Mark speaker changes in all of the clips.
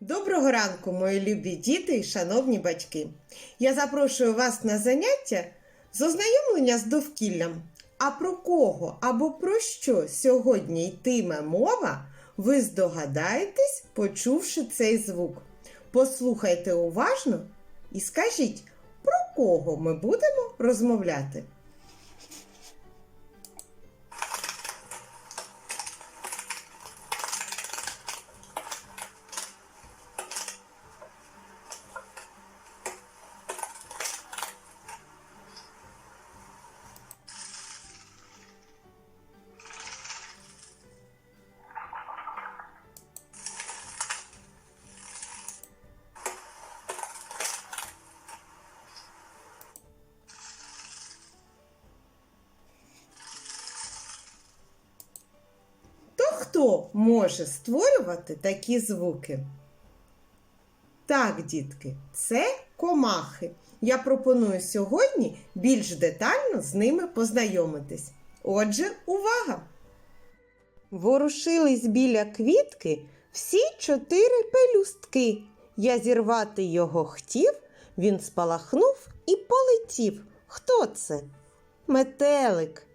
Speaker 1: Доброго ранку, мої любі діти і шановні батьки. Я запрошую вас на заняття з ознайомлення з довкіллям. А про кого або про що сьогодні йтиме мова, ви здогадаєтесь, почувши цей звук. Послухайте уважно і скажіть, про кого ми будемо розмовляти. Хто може створювати такі звуки? Так, дітки, це комахи. Я пропоную сьогодні більш детально з ними познайомитись. Отже, увага! Ворушились біля квітки всі чотири пелюстки. Я зірвати його хотів, він спалахнув і полетів. Хто це? Метелик.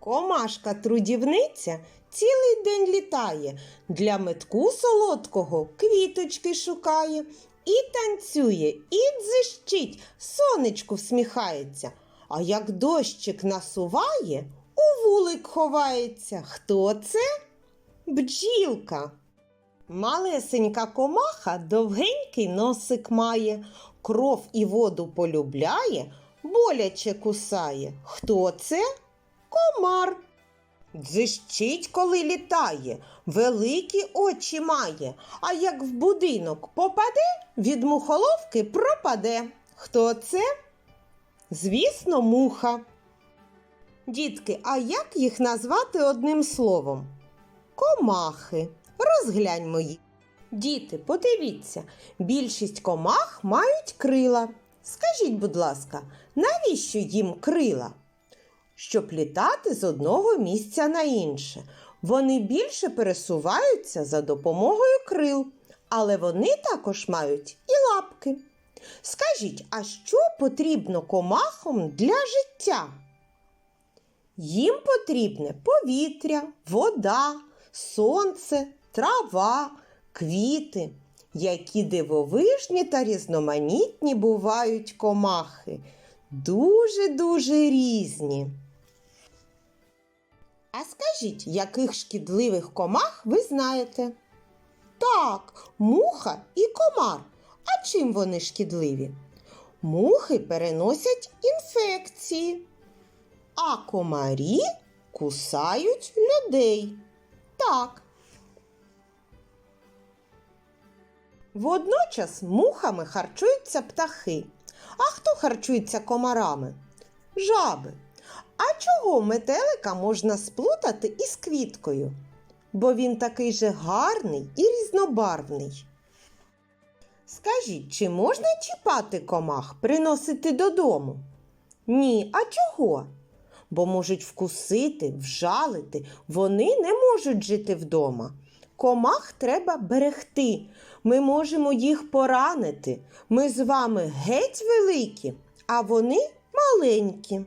Speaker 1: Комашка трудівниця цілий день літає, для метку солодкого квіточки шукає, і танцює, і дзищить, сонечку всміхається. А як дощик насуває, у вулик ховається. Хто це? Бджілка. Малесенька комаха довгенький носик має, кров і воду полюбляє, боляче кусає. Хто це? Комар. Дзищить, коли літає, великі очі має, а як в будинок попаде, від мухоловки пропаде. Хто це? Звісно, муха. Дітки, а як їх назвати одним словом? Комахи. Розглянь мої. Діти, подивіться, більшість комах мають крила. Скажіть, будь ласка, навіщо їм крила? Щоб літати з одного місця на інше. Вони більше пересуваються за допомогою крил, але вони також мають і лапки. Скажіть, а що потрібно комахам для життя? Їм потрібне повітря, вода, сонце, трава, квіти. Які дивовижні та різноманітні бувають комахи. Дуже-дуже різні. А скажіть, яких шкідливих комах ви знаєте? Так, муха і комар. А чим вони шкідливі? Мухи переносять інфекції, а комарі кусають людей. Так. Водночас мухами харчуються птахи. А хто харчується комарами? Жаби. А чого метелика можна сплутати із квіткою? Бо він такий же гарний і різнобарвний. Скажіть, чи можна чіпати комах, приносити додому? Ні, а чого? Бо можуть вкусити, вжалити, вони не можуть жити вдома. Комах треба берегти. Ми можемо їх поранити. Ми з вами геть великі, а вони маленькі.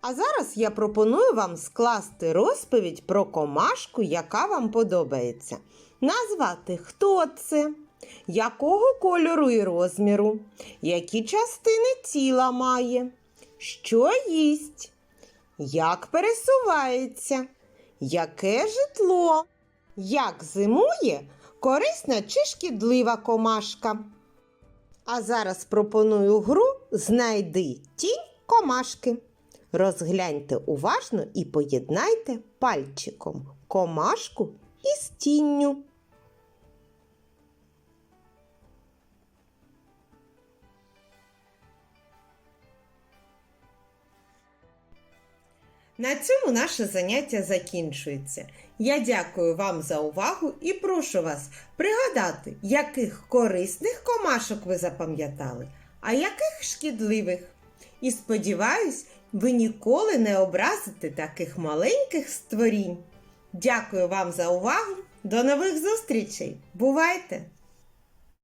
Speaker 1: А зараз я пропоную вам скласти розповідь про комашку, яка вам подобається. Назвати, хто це, якого кольору і розміру, які частини тіла має, що їсть, як пересувається, яке житло, як зимує корисна чи шкідлива комашка. А зараз пропоную гру Знайди тінь комашки. Розгляньте уважно і поєднайте пальчиком комашку із тінню. На цьому наше заняття закінчується. Я дякую вам за увагу і прошу вас пригадати, яких корисних комашок ви запам'ятали, а яких шкідливих. І сподіваюсь, ви ніколи не образите таких маленьких створінь. Дякую вам за увагу До нових зустрічей! Бувайте!